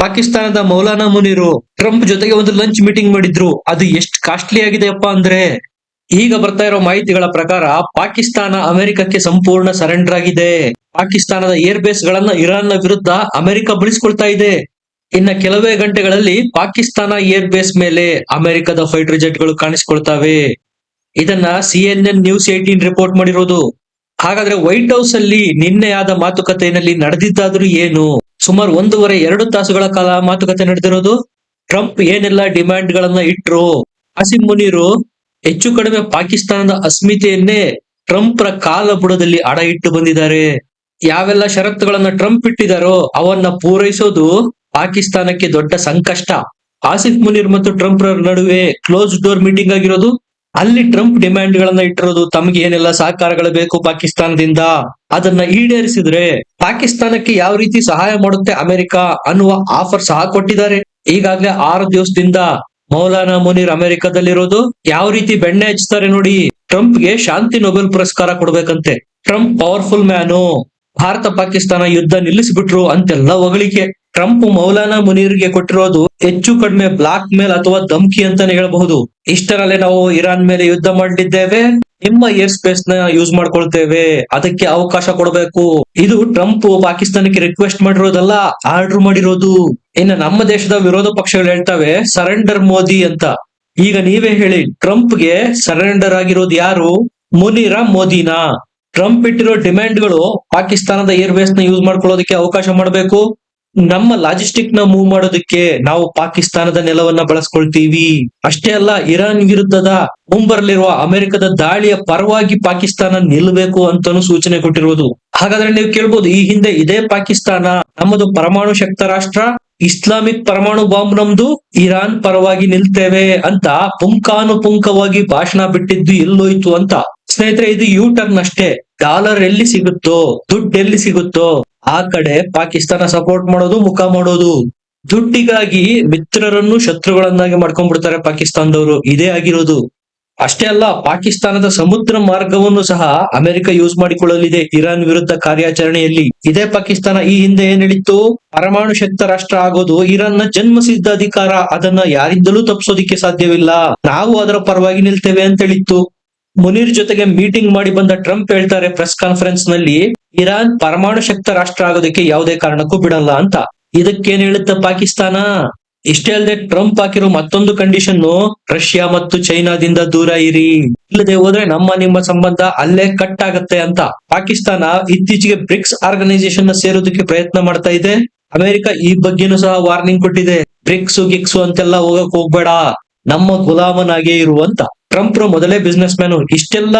ಪಾಕಿಸ್ತಾನದ ಮೌಲಾನಾ ಮುನೀರು ಟ್ರಂಪ್ ಜೊತೆಗೆ ಒಂದು ಲಂಚ್ ಮೀಟಿಂಗ್ ಮಾಡಿದ್ರು. ಅದು ಎಷ್ಟು ಕಾಸ್ಟ್ಲಿ ಆಗಿದೆಯಪ್ಪ ಅಂದ್ರೆ, ಈಗ ಬರ್ತಾ ಇರೋ ಮಾಹಿತಿಗಳ ಪ್ರಕಾರ ಪಾಕಿಸ್ತಾನ ಅಮೆರಿಕಕ್ಕೆ ಸಂಪೂರ್ಣ ಸರೆಂಡರ್ ಆಗಿದೆ. ಪಾಕಿಸ್ತಾನದ ಏರ್ ಬೇಸ್ ಗಳನ್ನ ಇರಾನ್ನ ವಿರುದ್ಧ ಅಮೆರಿಕ ಬಳಸ್ಕೊಳ್ತಾ ಇದೆ. ಇನ್ನ ಕೆಲವೇ ಗಂಟೆಗಳಲ್ಲಿ ಪಾಕಿಸ್ತಾನ ಏರ್ ಬೇಸ್ ಮೇಲೆ ಅಮೆರಿಕದ ಫೈಟರ್ ಜೆಟ್ಗಳು ಕಾಣಿಸಿಕೊಳ್ತವೆ. ಇದನ್ನ ಸಿಎನ್ಎನ್ ನ್ಯೂಸ್ ಏಟೀನ್ ರಿಪೋರ್ಟ್ ಮಾಡಿರೋದು. ಹಾಗಾದ್ರೆ ವೈಟ್ ಹೌಸ್ ಅಲ್ಲಿ ನಿನ್ನೆ ಆದ ಮಾತುಕತೆಯಲ್ಲಿ ನಡೆದಿದ್ದಾದ್ರೂ ಏನು? ಸುಮಾರು ಒಂದೂವರೆ, ಎರಡು ತಾಸುಗಳ ಕಾಲ ಮಾತುಕತೆ ನಡೆದಿರೋದು. ಟ್ರಂಪ್ ಏನೆಲ್ಲ ಡಿಮ್ಯಾಂಡ್ ಗಳನ್ನ ಇಟ್ರು? ಆಸಿಮ್ ಮುನೀರು ಹೆಚ್ಚು ಕಡಿಮೆ ಪಾಕಿಸ್ತಾನದ ಅಸ್ಮಿತೆಯನ್ನೇ ಟ್ರಂಪ್ ರ ಕಾಲ ಬುಡದಲ್ಲಿ ಅಡ ಇಟ್ಟು ಬಂದಿದ್ದಾರೆ. ಯಾವೆಲ್ಲ ಷರತ್ತುಗಳನ್ನ ಟ್ರಂಪ್ ಇಟ್ಟಿದಾರೋ ಅವನ್ನ ಪೂರೈಸೋದು ಪಾಕಿಸ್ತಾನಕ್ಕೆ ದೊಡ್ಡ ಸಂಕಷ್ಟ. ಆಸಿಫ್ ಮುನೀರ್ ಮತ್ತು ಟ್ರಂಪ್ ನಡುವೆ ಕ್ಲೋಸ್ ಡೋರ್ ಮೀಟಿಂಗ್ ಆಗಿರೋದು. ಅಲ್ಲಿ ಟ್ರಂಪ್ ಡಿಮ್ಯಾಂಡ್ ಗಳನ್ನ ಇಟ್ಟಿರೋದು ತಮಗೆ ಏನೆಲ್ಲ ಸಹಕಾರಗಳು ಬೇಕು ಪಾಕಿಸ್ತಾನದಿಂದ? ಅದನ್ನ ಈಡೇರಿಸಿದ್ರೆ ಪಾಕಿಸ್ತಾನಕ್ಕೆ ಯಾವ ರೀತಿ ಸಹಾಯ ಮಾಡುತ್ತೆ ಅಮೆರಿಕ ಅನ್ನುವ ಆಫರ್ ಸಹ ಕೊಟ್ಟಿದ್ದಾರೆ. ಈಗಾಗಲೇ ಆರು ದಿವಸದಿಂದ ಮೌಲಾನಾ ಮುನೀರ್ ಅಮೆರಿಕದಲ್ಲಿರೋದು. ಯಾವ ರೀತಿ ಬೆಣ್ಣೆ ಹಚ್ತಾರೆ ನೋಡಿ, ಟ್ರಂಪ್ಗೆ ಶಾಂತಿ ನೊಬೆಲ್ ಪುರಸ್ಕಾರ ಕೊಡ್ಬೇಕಂತೆ. Trump powerful man. Bharat Pakistan ಯುದ್ಧ ನಿಲ್ಲಿಸಿಬಿಟ್ರು ಅಂತೆಲ್ಲ ಹೊಗಳಿಕೆ. ಟ್ರಂಪ್ ಮೌಲಾನಾ ಮುನೀರ್ಗೆ ಕೊಟ್ಟಿರೋದು ಹೆಚ್ಚು ಕಡಿಮೆ ಬ್ಲಾಕ್ ಮೇಲ್ ಅಥವಾ ಧಮ್ಕಿ ಅಂತಾನೆ ಹೇಳಬಹುದು. ಇಷ್ಟರಲ್ಲೇ ನಾವು ಇರಾನ್ ಮೇಲೆ ಯುದ್ಧ ಮಾಡಲಿದ್ದೇವೆ ನಿಮ್ಮ ಏರ್ ಸ್ಪೇಸ್ನ ಯೂಸ್ ಮಾಡ್ಕೊಳ್ತೇವೆ, ಅದಕ್ಕೆ ಅವಕಾಶ ಕೊಡಬೇಕು. ಇದು ಟ್ರಂಪ್ ಪಾಕಿಸ್ತಾನಕ್ಕೆ ರಿಕ್ವೆಸ್ಟ್ ಮಾಡಿರೋದಲ್ಲ, ಆರ್ಡರ್ ಮಾಡಿರೋದು. ಇನ್ನು ನಮ್ಮ ದೇಶದ ವಿರೋಧ ಪಕ್ಷಗಳು ಹೇಳ್ತವೆ ಸರೆಂಡರ್ ಮೋದಿ ಅಂತ. ಈಗ ನೀವೇ ಹೇಳಿ, ಟ್ರಂಪ್ಗೆ ಸರೆಂಡರ್ ಆಗಿರೋದು ಯಾರು? ಮುನೀರಾ ಮೋದಿನಾ? ಟ್ರಂಪ್ ಇಟ್ಟಿರೋ ಡಿಮ್ಯಾಂಡ್ಗಳು ಪಾಕಿಸ್ತಾನದ ಏರ್ವೇಸ್ನ ಯೂಸ್ ಮಾಡ್ಕೊಳ್ಳೋದಕ್ಕೆ ಅವಕಾಶ ಮಾಡಬೇಕು. ನಮ್ಮ ಲಾಜಿಸ್ಟಿಕ್ನ ಮೂವ್ ಮಾಡೋದಕ್ಕೆ ನಾವು ಪಾಕಿಸ್ತಾನದ ನೆಲವನ್ನ ಬಳಸ್ಕೊಳ್ತೀವಿ. ಅಷ್ಟೇ ಅಲ್ಲ, ಇರಾನ್ ವಿರುದ್ಧದ ಮುಂಬರಲಿರುವ ಅಮೆರಿಕದ ದಾಳಿಯ ಪರವಾಗಿ ಪಾಕಿಸ್ತಾನ ನಿಲ್ಲಬೇಕು ಅಂತಾನು ಸೂಚನೆ ಕೊಟ್ಟಿರುವುದು. ಹಾಗಾದ್ರೆ ನೀವು ಕೇಳ್ಬೋದು, ಈ ಹಿಂದೆ ಇದೇ ಪಾಕಿಸ್ತಾನ ನಮ್ಮದು ಪರಮಾಣು ಶಕ್ತ ರಾಷ್ಟ್ರ, ಇಸ್ಲಾಮಿಕ್ ಪರಮಾಣು ಬಾಂಬ್ ನಮ್ದು, ಇರಾನ್ ಪರವಾಗಿ ನಿಲ್ತೇವೆ ಅಂತ ಪುಂಕಾನುಪುಂಕವಾಗಿ ಭಾಷಣ ಬಿಟ್ಟಿದ್ದು ಎಲ್ಲೋಯ್ತು ಅಂತ. ಸ್ನೇಹಿತರೆ, ಇದು ಯು ಟರ್ನ್ ಅಷ್ಟೇ. ಡಾಲರ್ ಎಲ್ಲಿ ಸಿಗುತ್ತೋ, ದುಡ್ಡು ಎಲ್ಲಿ ಸಿಗುತ್ತೋ, ಆ ಕಡೆ ಪಾಕಿಸ್ತಾನ ಸಪೋರ್ಟ್ ಮಾಡೋದು, ಮುಖ ಮಾಡೋದು. ದುಡ್ಡಿಗಾಗಿ ಮಿತ್ರರನ್ನು ಶತ್ರುಗಳನ್ನಾಗಿ ಮಾಡ್ಕೊಂಡ್ಬಿಡ್ತಾರೆ ಪಾಕಿಸ್ತಾನದವರು. ಇದೇ ಆಗಿರೋದು. ಅಷ್ಟೇ ಅಲ್ಲ, ಪಾಕಿಸ್ತಾನದ ಸಮುದ್ರ ಮಾರ್ಗವನ್ನು ಸಹ ಅಮೆರಿಕ ಯೂಸ್ ಮಾಡಿಕೊಳ್ಳಲಿದೆ ಇರಾನ್ ವಿರುದ್ಧ ಕಾರ್ಯಾಚರಣೆಯಲ್ಲಿ. ಇದೇ ಪಾಕಿಸ್ತಾನ ಈ ಹಿಂದೆ ಏನ್ ಹೇಳಿತ್ತು? ಪರಮಾಣು ಶಕ್ತ ರಾಷ್ಟ್ರ ಆಗೋದು, ಇರಾನ್ನ ಜನ್ಮಸಿದ್ಧ ಅಧಿಕಾರ, ಅದನ್ನ ಯಾರಿಂದಲೂ ತಪ್ಪಿಸೋದಿಕ್ಕೆ ಸಾಧ್ಯವಿಲ್ಲ. ನಾವು ಅದರ ಪರವಾಗಿ ನಿಲ್ತೇವೆ ಅಂತ ಹೇಳಿತ್ತು. ಮುನೀರ್ ಜೊತೆಗೆ ಮೀಟಿಂಗ್ ಮಾಡಿ ಬಂದ ಟ್ರಂಪ್ ಹೇಳ್ತಾರೆ ಪ್ರೆಸ್ ಕಾನ್ಫರೆನ್ಸ್ನಲ್ಲಿ, ಇರಾನ್ ಪರಮಾಣು ಶಕ್ತ ರಾಷ್ಟ್ರ ಆಗೋದಕ್ಕೆ ಯಾವುದೇ ಕಾರಣಕ್ಕೂ ಬಿಡಲ್ಲ ಅಂತ. ಇದಕ್ಕೇನ್ ಹೇಳುತ್ತೆ ಪಾಕಿಸ್ತಾನ? ಇಷ್ಟೇ ಅಲ್ಲದೆ ಟ್ರಂಪ್ ಹಾಕಿರೋ ಮತ್ತೊಂದು ಕಂಡೀಷನ್ ರಷ್ಯಾ ಮತ್ತು ಚೈನಾದಿಂದ ದೂರ ಇರಿ. ಇಲ್ಲದೆ ಹೋದ್ರೆ ನಮ್ಮ ನಿಮ್ಮ ಸಂಬಂಧ ಅಲ್ಲೇ ಕಟ್ ಆಗತ್ತೆ ಅಂತ. ಪಾಕಿಸ್ತಾನ ಇತ್ತೀಚೆಗೆ ಬ್ರಿಕ್ಸ್ ಆರ್ಗನೈಸೇಷನ್ನ ಸೇರೋದಕ್ಕೆ ಪ್ರಯತ್ನ ಮಾಡ್ತಾ ಇದೆ. ಅಮೆರಿಕ ಈ ಬಗ್ಗೆನೂ ಸಹ ವಾರ್ನಿಂಗ್ ಕೊಟ್ಟಿದೆ. ಬ್ರಿಕ್ಸ್, ಗಿಕ್ಸು ಅಂತೆಲ್ಲ ಹೋಗಕ್ ಹೋಗ್ಬೇಡ. ನಮ್ಮ ಗುಲಾಮನಾಗೇ ಇರು ಅಂತ. ಟ್ರಂಪ್ ಮೊದಲೇ ಬಿಸ್ನೆಸ್ ಮ್ಯಾನು ಇಷ್ಟೆಲ್ಲ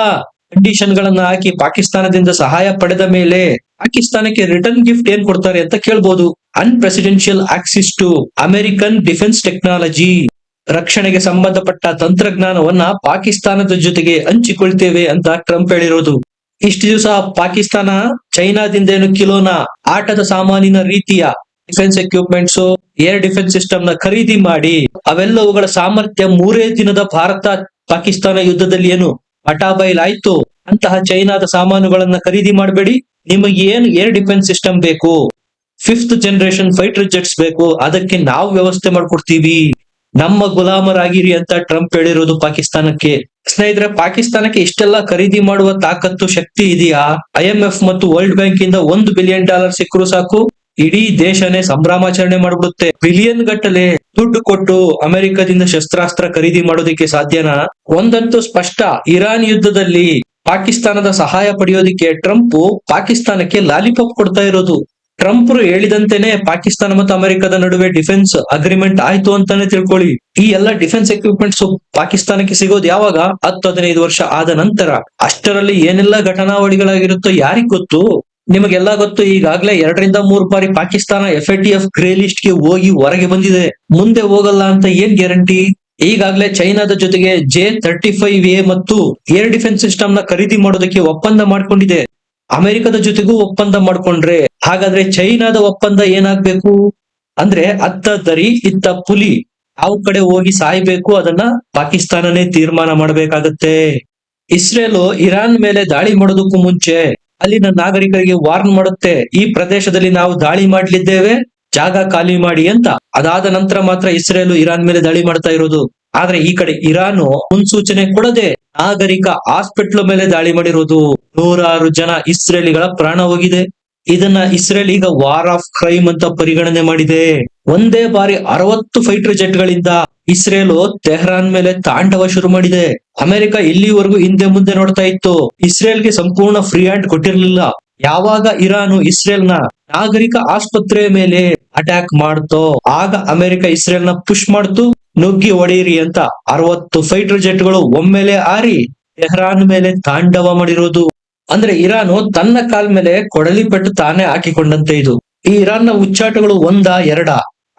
ಕಂಡೀಷನ್ ಗಳನ್ನ ಹಾಕಿ ಪಾಕಿಸ್ತಾನದಿಂದ ಸಹಾಯ ಪಡೆದ ಮೇಲೆ ಪಾಕಿಸ್ತಾನಕ್ಕೆ ರಿಟರ್ನ್ ಗಿಫ್ಟ್ ಏನ್ ಕೊಡ್ತಾರೆ ಅಂತ ಕೇಳ್ಬೋದು. Unprecedented access to American defence technology ರಕ್ಷಣೆಗೆ ಸಂಬಂಧಪಟ್ಟ ತಂತ್ರಜ್ಞಾನವನ್ನ ಪಾಕಿಸ್ತಾನದ ಜೊತೆಗೆ ಹಂಚಿಕೊಳ್ತೇವೆ ಅಂತ ಟ್ರಂಪ್ ಹೇಳಿರೋದು. ಇಷ್ಟು ದಿವಸ ಪಾಕಿಸ್ತಾನ ಚೈನಾದಿಂದ ಏನು ಕಿಲೋನ ಆಟದ ಸಾಮಾನಿನ ರೀತಿಯ ಡಿಫೆನ್ಸ್ ಎಕ್ವಿಪ್ಮೆಂಟ್ಸ್ ಏರ್ ಡಿಫೆನ್ಸ್ ಸಿಸ್ಟಮ್ನ ಖರೀದಿ ಮಾಡಿ ಅವೆಲ್ಲವುಗಳ ಸಾಮರ್ಥ್ಯ ಮೂರೇ ದಿನದ ಭಾರತ ಪಾಕಿಸ್ತಾನ ಯುದ್ಧದಲ್ಲಿ ಏನು ಆಯ್ತು? ಅಂತಹ ಚೈನಾದ ಸಾಮಾನುಗಳನ್ನ ಖರೀದಿ ಮಾಡಬೇಡಿ. ನಿಮಗೆ ಏನು ಏರ್ ಡಿಫೆನ್ಸ್ ಸಿಸ್ಟಮ್ ಬೇಕು? ಫಿಫ್ತ್ ಜನರೇಷನ್ ಫೈಟರ್ ಜೆಟ್ಸ್ ಬೇಕು. ಅದಕ್ಕೆ ನಾವು ವ್ಯವಸ್ಥೆ ಮಾಡ್ಕೊಡ್ತೀವಿ. ನಮ್ಮ ಗುಲಾಮರಾಗಿರಿ ಅಂತ ಟ್ರಂಪ್ ಹೇಳಿರೋದು ಪಾಕಿಸ್ತಾನಕ್ಕೆ. ಸ್ನೇಹಿತರೆ, ಪಾಕಿಸ್ತಾನಕ್ಕೆ ಇಷ್ಟೆಲ್ಲ ಖರೀದಿ ಮಾಡುವ ತಾಕತ್ತು, ಶಕ್ತಿ ಇದೆಯಾ? ಐಎಂಎಫ್ ಮತ್ತು ವರ್ಲ್ಡ್ ಬ್ಯಾಂಕ್ ಇಂದ ಒಂದು ಬಿಲಿಯನ್ ಡಾಲರ್ ಸಿಕ್ಕರು ಸಾಕು. ಇಡೀ ದೇಶನೇ ಸಂಭ್ರಮಾಚರಣೆ ಮಾಡ್ಬಿಡುತ್ತೆ. ಬಿಲಿಯನ್ ಗಟ್ಟಲೆ ದುಡ್ಡು ಕೊಟ್ಟು ಅಮೆರಿಕದಿಂದ ಶಸ್ತ್ರಾಸ್ತ್ರ ಖರೀದಿ ಮಾಡೋದಿಕ್ಕೆ ಸಾಧ್ಯನಾ? ಒಂದಂತೂ ಸ್ಪಷ್ಟ. ಇರಾನ್ ಯುದ್ಧದಲ್ಲಿ ಪಾಕಿಸ್ತಾನದ ಸಹಾಯ ಪಡೆಯೋದಿಕ್ಕೆ ಟ್ರಂಪ್ ಪಾಕಿಸ್ತಾನಕ್ಕೆ ಲಾಲಿಪಾಪ್ ಕೊಡ್ತಾ ಇರೋದು. ಟ್ರಂಪ್ ಹೇಳಿದಂತೆನೆ ಪಾಕಿಸ್ತಾನ ಮತ್ತು ಅಮೆರಿಕದ ನಡುವೆ ಡಿಫೆನ್ಸ್ ಅಗ್ರಿಮೆಂಟ್ ಆಯ್ತು ಅಂತಾನೆ ತಿಳ್ಕೊಳ್ಳಿ. ಈ ಎಲ್ಲ ಡಿಫೆನ್ಸ್ ಎಕ್ವಿಪ್ಮೆಂಟ್ಸ್ ಪಾಕಿಸ್ತಾನಕ್ಕೆ ಸಿಗೋದು ಯಾವಾಗ? ಹತ್ತು, ಹದಿನೈದು ವರ್ಷ ಆದ ನಂತರ. ಅಷ್ಟರಲ್ಲಿ ಏನೆಲ್ಲ ಘಟನಾವಳಿಗಳಾಗಿರುತ್ತೋ ಯಾರಿಗ್ ಗೊತ್ತು? ನಿಮಗೆಲ್ಲ ಗೊತ್ತು, ಈಗಾಗಲೇ ಎರಡರಿಂದ ಮೂರು ಬಾರಿ Pakistan F A T F grey ಲಿಸ್ಟ್ಗೆ ಹೋಗಿ ಹೊರಗೆ ಬಂದಿದೆ. ಮುಂದೆ ಹೋಗಲ್ಲ ಅಂತ ಏನ್ ಗ್ಯಾರಂಟಿ ಈಗಾಗಲೇ ಚೈನಾದ ಜೊತೆಗೆ ಜೆ ತರ್ಟಿ ಫೈವ್ ಎ ಮತ್ತು ಏರ್ ಡಿಫೆನ್ಸ್ ಸಿಸ್ಟಮ್ನ ಖರೀದಿ ಮಾಡೋದಕ್ಕೆ ಒಪ್ಪಂದ ಮಾಡ್ಕೊಂಡಿದೆ. ಅಮೆರಿಕದ ಜೊತೆಗೂ ಒಪ್ಪಂದ ಮಾಡ್ಕೊಂಡ್ರೆ, ಹಾಗಾದ್ರೆ ಚೈನಾದ ಒಪ್ಪಂದ ಏನಾಗ್ಬೇಕು? ಅಂದ್ರೆ ಅತ್ತ ದರಿ, ಇತ್ತ ಪುಲಿ, ಯಾವ ಕಡೆ ಹೋಗಿ ಸಾಯ್ಬೇಕು ಅದನ್ನ ಪಾಕಿಸ್ತಾನನೇ ತೀರ್ಮಾನ ಮಾಡಬೇಕಾಗತ್ತೆ. ಇಸ್ರೇಲ್ ಇರಾನ್ ಮೇಲೆ ದಾಳಿ ಮಾಡೋದಕ್ಕೂ ಮುಂಚೆ ಅಲ್ಲಿನ ನಾಗರಿಕರಿಗೆ ವಾರ್ನ್ ಮಾಡುತ್ತೆ, ಈ ಪ್ರದೇಶದಲ್ಲಿ ನಾವು ದಾಳಿ ಮಾಡಲಿದ್ದೇವೆ, ಜಾಗ ಖಾಲಿ ಮಾಡಿ ಅಂತ. ಅದಾದ ನಂತರ ಮಾತ್ರ ಇಸ್ರೇಲ್ ಇರಾನ್ ಮೇಲೆ ದಾಳಿ ಮಾಡ್ತಾ ಇರೋದು. ಆದ್ರೆ ಈ ಕಡೆ ಇರಾನ್ ಮುನ್ಸೂಚನೆ ಕೊಡದೆ ನಾಗರಿಕ ಹಾಸ್ಪಿಟ್ಲ್ ಮೇಲೆ ದಾಳಿ ಮಾಡಿರೋದು. ನೂರಾರು ಜನ ಇಸ್ರೇಲಿಗಳ ಪ್ರಾಣ ಹೋಗಿದೆ. ಇದನ್ನ ಇಸ್ರೇಲ್ ಈಗ ವಾರ್ ಆಫ್ ಕ್ರೈಮ್ ಅಂತ ಪರಿಗಣನೆ ಮಾಡಿದೆ. ಒಂದೇ ಬಾರಿ ಅರವತ್ತು ಫೈಟರ್ ಜೆಟ್ ಗಳಿಂದ ಇಸ್ರೇಲ್ ತೆಹರಾನ್ ಮೇಲೆ ತಾಂಡವ ಶುರು ಮಾಡಿದೆ. ಅಮೆರಿಕ ಇಲ್ಲಿವರೆಗೂ ಹಿಂದೆ ಮುಂದೆ ನೋಡ್ತಾ ಇತ್ತು. ಇಸ್ರೇಲ್ಗೆ ಸಂಪೂರ್ಣ ಫ್ರೀ ಹ್ಯಾಂಡ್ ಕೊಟ್ಟಿರ್ಲಿಲ್ಲ. ಯಾವಾಗ ಇರಾನು ಇಸ್ರೇಲ್ನ ನಾಗರಿಕ ಆಸ್ಪತ್ರೆಯ ಮೇಲೆ ಅಟ್ಯಾಕ್ ಮಾಡ್ತೋ, ಆಗ ಅಮೆರಿಕ ಇಸ್ರೇಲ್ನ ಪುಷ್ ಮಾಡ್ತು, ನುಗ್ಗಿ ಹೊಡೆಯಿರಿ ಅಂತ ಅರವತ್ತು ಫೈಟರ್ ಜೆಟ್ಗಳು ಒಮ್ಮೆಲೆ ಆರಿ ತೆಹರಾನ್ ಮೇಲೆ ತಾಂಡವ ಮಾಡಿರೋದು. ಅಂದ್ರೆ ಇರಾನು ತನ್ನ ಕಾಲ್ ಮೇಲೆ ಕೊಡಲಿ ಪೆಟ್ಟು ತಾನೇ ಹಾಕಿಕೊಂಡಂತೆ ಇದು. ಈ ಇರಾನ್ನ ಉಚ್ಚಾಟಗಳು ಒಂದ ಎರಡ?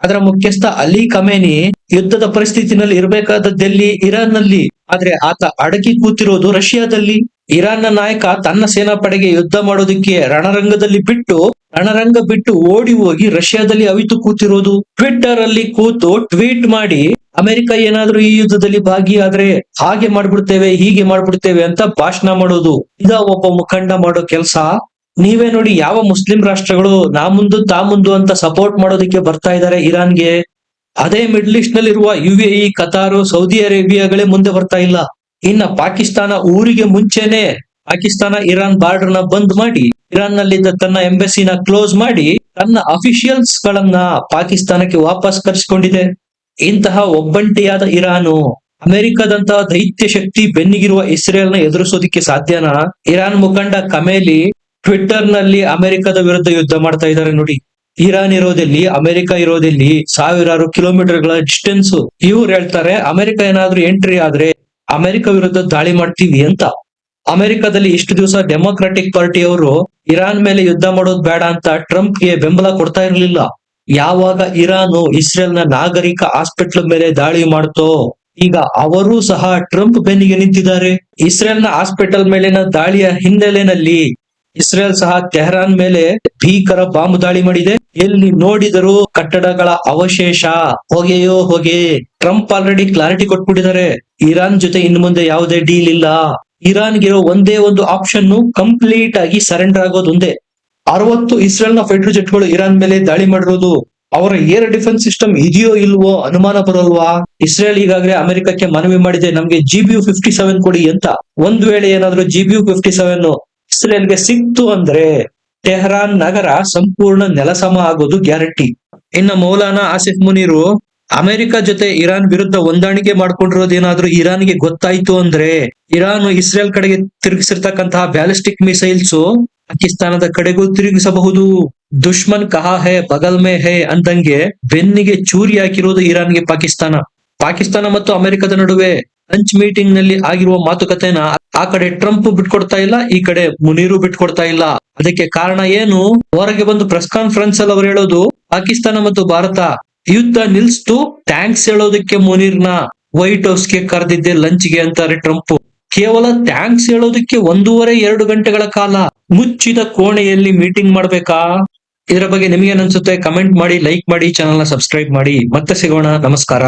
ಅದರ ಮುಖ್ಯಸ್ಥ ಅಲಿ ಕಮೇನಿ ಯುದ್ಧದ ಪರಿಸ್ಥಿತಿನಲ್ಲಿ ಇರಬೇಕಾದದ್ದೆಲ್ಲಿ ಇರಾನ್ನಲ್ಲಿ ಆದ್ರೆ ಆತ ಅಡಗಿ ಕೂತಿರೋದು ರಷ್ಯಾದಲ್ಲಿ. ಇರಾನ್ನ ನಾಯಕ ತನ್ನ ಸೇನಾಪಡೆಗೆ ಯುದ್ಧ ಮಾಡೋದಕ್ಕೆ ರಣರಂಗದಲ್ಲಿ ಬಿಟ್ಟು, ರಣರಂಗ ಬಿಟ್ಟು ಓಡಿ ಹೋಗಿ ರಷ್ಯಾದಲ್ಲಿ ಅವಿತು ಕೂತಿರೋದು. ಟ್ವಿಟ್ಟರ್ ಅಲ್ಲಿ ಕೂತು ಟ್ವೀಟ್ ಮಾಡಿ, ಅಮೆರಿಕ ಏನಾದ್ರೂ ಈ ಯುದ್ಧದಲ್ಲಿ ಭಾಗಿಯಾದ್ರೆ ಹಾಗೆ ಮಾಡ್ಬಿಡ್ತೇವೆ, ಹೀಗೆ ಮಾಡ್ಬಿಡ್ತೇವೆ ಅಂತ ಭಾಷಣ ಮಾಡೋದು. ಇದ ಒಬ್ಬ ಮುಖಂಡ ಮಾಡೋ ಕೆಲ್ಸ. ನೀವೇ ನೋಡಿ ಯಾವ ಮುಸ್ಲಿಂ ರಾಷ್ಟ್ರಗಳು ನಾ ಮುಂದು ತಾ ಮುಂದು ಅಂತ ಸಪೋರ್ಟ್ ಮಾಡೋದಕ್ಕೆ ಬರ್ತಾ ಇದ್ದಾರೆ ಇರಾನ್ಗೆ. ಅದೇ ಮಿಡ್ಲ್ ಈಸ್ಟ್ ನಲ್ಲಿರುವ U A E Qatar Saudi ಅರೇಬಿಯಾಗಳೇ ಮುಂದೆ ಬರ್ತಾ ಇಲ್ಲ. ಇನ್ನ ಪಾಕಿಸ್ತಾನ ಊರಿಗೆ ಮುಂಚೆನೆ ಪಾಕಿಸ್ತಾನ ಇರಾನ್ ಬಾರ್ಡರ್ನ ಬಂದ್ ಮಾಡಿ ಇರಾನ್ ನಲ್ಲಿದ್ದ ತನ್ನ ಎಂಬಸಿನ ಕ್ಲೋಸ್ ಮಾಡಿ ತನ್ನ ಅಫಿಷಿಯಲ್ಸ್ ಗಳನ್ನ ಪಾಕಿಸ್ತಾನಕ್ಕೆ ವಾಪಸ್ ಕರೆಸಿಕೊಂಡಿದೆ. ಇಂತಹ ಒಬ್ಬಂಟಿಯಾದ ಇರಾನು ಅಮೆರಿಕದಂತಹ ದೈತ್ಯ ಶಕ್ತಿ ಬೆನ್ನಿಗಿರುವ ಇಸ್ರೇಲ್ನ ಎದುರಿಸೋದಿಕ್ಕೆ ಸಾಧ್ಯನಾ? ಇರಾನ್ ಮುಖಂಡ ಕಮೇಲಿ ಟ್ವಿಟ್ಟರ್ನಲ್ಲಿ ಅಮೆರಿಕದ ವಿರುದ್ಧ ಯುದ್ಧ ಮಾಡ್ತಾ ಇದ್ದಾರೆ ನೋಡಿ. ಇರಾನ್ ಇರೋದಲ್ಲಿ, ಅಮೆರಿಕ ಇರೋದಲ್ಲಿ ಸಾವಿರಾರು ಕಿಲೋಮೀಟರ್ಗಳ ಡಿಸ್ಟೆನ್ಸ್. ಇವ್ರು ಹೇಳ್ತಾರೆ, ಅಮೆರಿಕ ಏನಾದ್ರೂ ಎಂಟ್ರಿ ಆದ್ರೆ ಅಮೆರಿಕ ವಿರುದ್ಧ ದಾಳಿ ಮಾಡ್ತೀವಿ ಅಂತ. ಅಮೆರಿಕದಲ್ಲಿ ಇಷ್ಟು ದಿವಸ ಡೆಮೊಕ್ರಾಟಿಕ್ ಪಾರ್ಟಿಯವರು ಇರಾನ್ ಮೇಲೆ ಯುದ್ಧ ಮಾಡೋದು ಬೇಡ ಅಂತ ಟ್ರಂಪ್ಗೆ ಬೆಂಬಲ ಕೊಡ್ತಾ ಇರಲಿಲ್ಲ. ಯಾವಾಗ ಇರಾನು ಇಸ್ರೇಲ್ನ ನಾಗರಿಕ ಹಾಸ್ಪಿಟ್ಲ್ ಮೇಲೆ ದಾಳಿ ಮಾಡ್ತೋ, ಈಗ ಅವರೂ ಸಹ ಟ್ರಂಪ್ ಬೆನ್ನಿಗೆ ನಿಂತಿದ್ದಾರೆ. ಇಸ್ರೇಲ್ನ ಹಾಸ್ಪಿಟಲ್ ಮೇಲಿನ ದಾಳಿಯ ಹಿನ್ನೆಲೆಯಲ್ಲಿ ಇಸ್ರೇಲ್ ಸಹ ತೆಹರಾನ್ ಮೇಲೆ ಭೀಕರ ಬಾಂಬ್ ದಾಳಿ ಮಾಡಿದೆ. ಎಲ್ಲಿ ನೋಡಿದರೂ ಕಟ್ಟಡಗಳ ಅವಶೇಷ. ಹೊಗೆಯೋ ಹೊಗೆ. ಟ್ರಂಪ್ ಆಲ್ರೆಡಿ ಕ್ಲಾರಿಟಿ ಕೊಟ್ಬಿಟ್ಟಿದ್ದಾರೆ. ಇರಾನ್ ಜೊತೆ ಇನ್ನು ಮುಂದೆ ಯಾವುದೇ ಡೀಲ್ ಇಲ್ಲ. ಇರಾನ್ಗಿರೋ ಒಂದೇ ಒಂದು ಆಪ್ಷನ್ ಕಂಪ್ಲೀಟ್ ಆಗಿ ಸರೆಂಡರ್ ಆಗೋದು ಒಂದೇ. ಅರವತ್ತು ಇಸ್ರೇಲ್ನ ಫೈಟರ್ ಜೆಟ್ಗಳು ಇರಾನ್ ಮೇಲೆ ದಾಳಿ ಮಾಡಿರೋದು. ಅವರ ಏರ್ ಡಿಫೆನ್ಸ್ ಸಿಸ್ಟಮ್ ಇದೆಯೋ ಇಲ್ವೋ ಅನುಮಾನ ಬರೋಲ್ವಾ? ಇಸ್ರೇಲ್ ಈಗಾಗಲೇ ಅಮೆರಿಕಕ್ಕೆ ಮನವಿ ಮಾಡಿದೆ, ನಮಗೆ ಜಿಬಿಯು ಫಿಫ್ಟಿ ಸೆವೆನ್ ಕೊಡಿ ಅಂತ. ಒಂದ್ ವೇಳೆ ಏನಾದ್ರೂ ಜಿಬಿಯು ಫಿಫ್ಟಿ ಸೆವೆನ್ ಇಸ್ರೇಲ್ಗೆ ಸಿಕ್ತು ಅಂದ್ರೆ ಟೆಹರಾನ್ ನಗರ ಸಂಪೂರ್ಣ ನೆಲಸಮ ಆಗೋದು ಗ್ಯಾರಂಟಿ. ಇನ್ನ ಮೌಲಾನಾ ಆಸಿಫ್ ಮುನೀರು ಅಮೆರಿಕ ಜೊತೆ ಇರಾನ್ ವಿರುದ್ಧ ಹೊಂದಾಣಿಕೆ ಮಾಡ್ಕೊಂಡಿರೋದೇನಾದ್ರೂ ಇರಾನ್ಗೆ ಗೊತ್ತಾಯ್ತು ಅಂದ್ರೆ ಇರಾನ್ ಇಸ್ರೇಲ್ ಕಡೆಗೆ ತಿರುಗಿಸಿರ್ತಕ್ಕಂತಹ ಬ್ಯಾಲಿಸ್ಟಿಕ್ ಮಿಸೈಲ್ಸ್ ಪಾಕಿಸ್ತಾನದ ಕಡೆಗೂ ತಿರುಗಿಸಬಹುದು. ದುಶ್ಮನ್ ಕಹಾ ಹೇ ಬಗಲ್ ಮೇ ಹೇ ಅಂದಂಗೆ ಬೆನ್ನಿಗೆ ಚೂರಿ ಹಾಕಿರೋದು ಇರಾನ್ಗೆ ಪಾಕಿಸ್ತಾನ. ಪಾಕಿಸ್ತಾನ ಮತ್ತು ಅಮೆರಿಕದ ನಡುವೆ ಲಂಚ್ ಮೀಟಿಂಗ್ನಲ್ಲಿ ಆಗಿರುವ ಮಾತುಕತೆನ ಆ ಕಡೆ ಟ್ರಂಪ್ ಬಿಟ್ಕೊಡ್ತಾ ಇಲ್ಲ, ಈ ಕಡೆ ಮುನೀರು ಬಿಟ್ಕೊಡ್ತಾ ಇಲ್ಲ. ಅದಕ್ಕೆ ಕಾರಣ ಏನು? ಹೊರಗೆ ಬಂದು ಪ್ರೆಸ್ ಕಾನ್ಫರೆನ್ಸ್ ಅಲ್ಲಿ ಅವ್ರು ಹೇಳೋದು, ಪಾಕಿಸ್ತಾನ ಮತ್ತು ಭಾರತ ಯುದ್ಧ ನಿಲ್ಸ್ತು ಥ್ಯಾಂಕ್ಸ್ ಹೇಳೋದಕ್ಕೆ ಮುನೀರ್ನ ವೈಟ್ ಹೌಸ್ಗೆ ಕರೆದಿದ್ದೆ ಲಂಚ್ಗೆ ಅಂತಾರೆ ಟ್ರಂಪ್ ಕೇವಲ ಥ್ಯಾಂಕ್ಸ್ ಹೇಳೋದಕ್ಕೆ ಒಂದೂವರೆ, ಎರಡು ಗಂಟೆಗಳ ಕಾಲ ಮುಚ್ಚಿದ ಕೋಣೆಯಲ್ಲಿ ಮೀಟಿಂಗ್ ಮಾಡ್ಬೇಕಾ? ಇದರ ಬಗ್ಗೆ ನಿಮಗೆ ಅನ್ಸುತ್ತೆ? ಕಮೆಂಟ್ ಮಾಡಿ ಲೈಕ್ ಮಾಡಿ ಚಾನಲ್ನ ಸಬ್ಸ್ಕ್ರೈಬ್ ಮಾಡಿ. ಮತ್ತೆ ಸಿಗೋಣ. ನಮಸ್ಕಾರ.